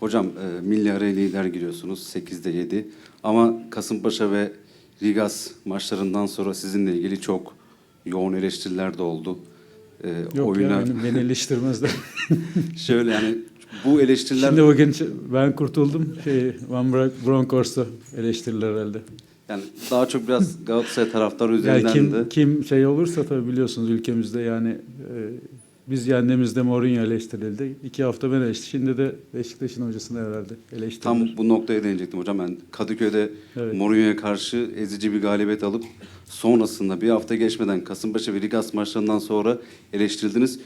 Hocam e, milli araya lider giriyorsunuz 8'de 7 ama Kasımpaşa ve Rigas maçlarından sonra sizinle ilgili çok yoğun eleştiriler de oldı. E, Yok oyuna ya beni, beni eleştirmezler. şöyle yani bu eleştiriler Şimdi bugün ben kurtuldum. Şey, Van Bronckhorst'u eleştiriler herhalde. yani daha çok biraz Galatasaray taraftarı Yani üzerinden kim, de kim şey olursa tabii biliyorsunuz ülkemizde yani e, biz yendiğimizde Mourinho eleştirildi. İki hafta ben eleştirdim. Şimdi de Beşiktaş'ın hocasını herhalde eleştirdiler. tam bu noktaya değinecektim hocam. Ben Kadıköy'de Evet. Mourinho'ya karşı ezici bir galibiyet alıp sonrasında bir hafta geçmeden Kasımpaşa ve Rigas maçlarından sonra eleştirildiniz.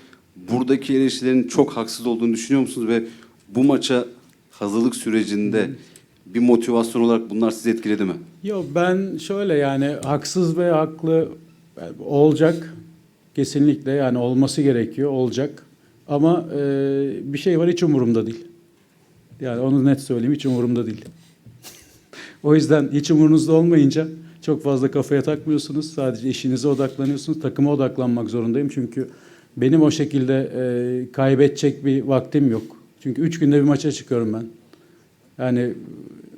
Buradaki eleştirilerin çok haksız olduğunu düşünüyor musunuz ve bu maça hazırlık sürecinde bir motivasyon olarak bunlar sizi etkiledi mi? Yok ben şöyle yani haksız ve haklı olacak kesinlikle yani olması gerekiyor olacak ama e, bir şey var hiç umurumda değil. Yani onu net söyleyeyim hiç umurumda değil. o yüzden hiç umurunuzda olmayınca çok fazla kafaya takmıyorsunuz. Sadece işinize odaklanıyorsunuz. Takıma odaklanmak zorundayım çünkü benim o şekilde e, kaybedecek bir vaktim yok. Çünkü üç günde bir maça çıkıyorum ben. Yani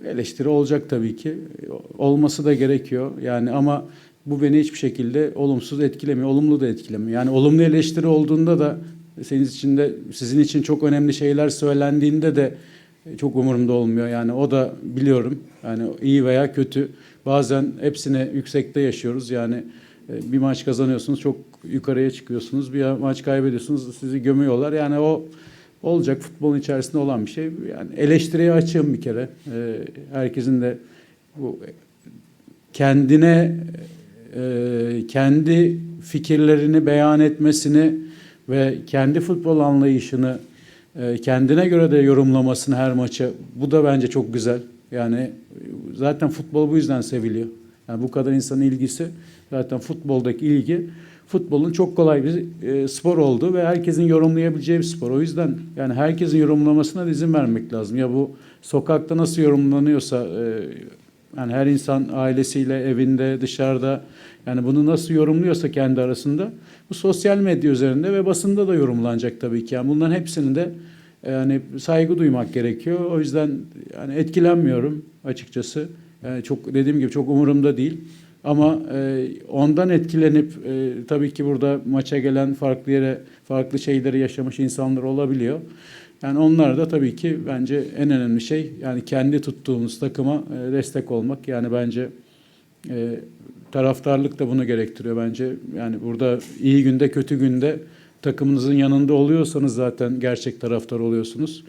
eleştiri olacak tabii ki. Olması da gerekiyor. Yani ama bu beni hiçbir şekilde olumsuz etkilemiyor, olumlu da etkilemiyor. Yani olumlu eleştiri olduğunda da senin için de sizin için çok önemli şeyler söylendiğinde de çok umurumda olmuyor. Yani o da biliyorum. Yani iyi veya kötü. Bazen hepsine yüksekte yaşıyoruz. Yani e, bir maç kazanıyorsunuz, çok yukarıya çıkıyorsunuz. Bir maç kaybediyorsunuz, sizi gömüyorlar. Yani o olacak futbolun içerisinde olan bir şey. Yani eleştiriye açığım bir kere. Ee, herkesin de bu kendine e, kendi fikirlerini beyan etmesini ve kendi futbol anlayışını e, kendine göre de yorumlamasını her maçı bu da bence çok güzel. Yani zaten futbol bu yüzden seviliyor. Yani bu kadar insanın ilgisi zaten futboldaki ilgi futbolun çok kolay bir e, spor oldu ve herkesin yorumlayabileceği bir spor. O yüzden yani herkesin yorumlamasına da izin vermek lazım. Ya bu sokakta nasıl yorumlanıyorsa yani her insan ailesiyle evinde dışarıda yani bunu nasıl yorumluyorsa kendi arasında bu sosyal medya üzerinde ve basında da yorumlanacak tabii ki. Yani bunların hepsini de yani saygı duymak gerekiyor. O yüzden yani etkilenmiyorum açıkçası. Yani çok dediğim gibi çok umurumda değil. Ama e, ondan etkilenip e, tabii ki burada maça gelen farklı yere farklı şeyleri yaşamış insanlar olabiliyor. Yani onlar da tabii ki bence en önemli şey yani kendi tuttuğumuz takıma e, destek olmak. Yani bence e, taraftarlık da bunu gerektiriyor bence. Yani burada iyi günde kötü günde takımınızın yanında oluyorsanız zaten gerçek taraftar oluyorsunuz.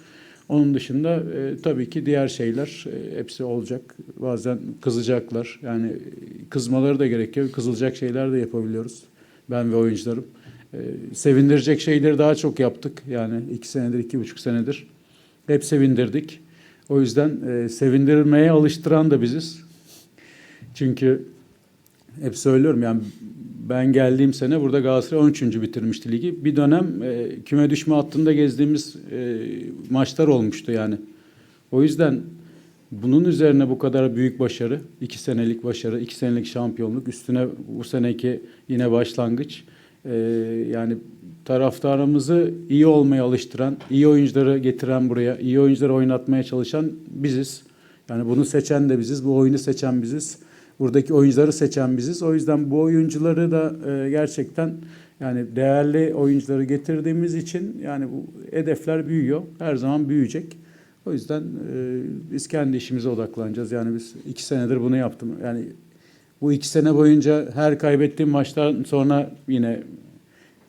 Onun dışında e, tabii ki diğer şeyler e, hepsi olacak. Bazen kızacaklar. Yani kızmaları da gerekiyor. Kızılacak şeyler de yapabiliyoruz. Ben ve oyuncularım. E, sevindirecek şeyleri daha çok yaptık. Yani iki senedir, iki buçuk senedir. Hep sevindirdik. O yüzden e, sevindirmeye alıştıran da biziz. Çünkü hep söylüyorum yani ben geldiğim sene burada Galatasaray 13. bitirmişti ligi. Bir dönem e, küme düşme hattında gezdiğimiz e, maçlar olmuştu yani. O yüzden bunun üzerine bu kadar büyük başarı, iki senelik başarı, iki senelik şampiyonluk, üstüne bu seneki yine başlangıç. E, yani taraftarımızı iyi olmaya alıştıran, iyi oyuncuları getiren buraya, iyi oyuncuları oynatmaya çalışan biziz. Yani bunu seçen de biziz, bu oyunu seçen biziz. Buradaki oyuncuları seçen biziz. O yüzden bu oyuncuları da e, gerçekten yani değerli oyuncuları getirdiğimiz için yani bu hedefler büyüyor. Her zaman büyüyecek. O yüzden e, biz kendi işimize odaklanacağız. Yani biz iki senedir bunu yaptım. Yani bu iki sene boyunca her kaybettiğim maçtan sonra yine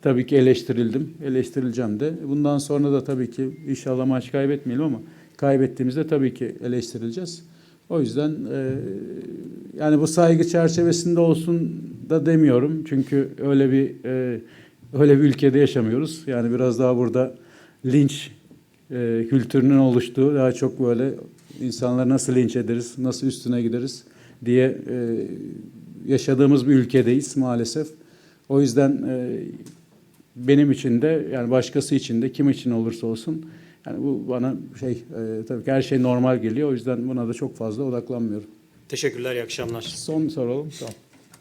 tabii ki eleştirildim. Eleştirileceğim de. Bundan sonra da tabii ki inşallah maç kaybetmeyelim ama kaybettiğimizde tabii ki eleştirileceğiz. O yüzden e, yani bu saygı çerçevesinde olsun da demiyorum. Çünkü öyle bir e, öyle bir ülkede yaşamıyoruz. Yani biraz daha burada linç e, kültürünün oluştuğu daha çok böyle insanlar nasıl linç ederiz, nasıl üstüne gideriz diye e, yaşadığımız bir ülkedeyiz maalesef. O yüzden e, benim için de yani başkası için de kim için olursa olsun yani bu bana şey e, tabii ki her şey normal geliyor. O yüzden buna da çok fazla odaklanmıyorum. Teşekkürler, iyi akşamlar. Son soralım. Tamam.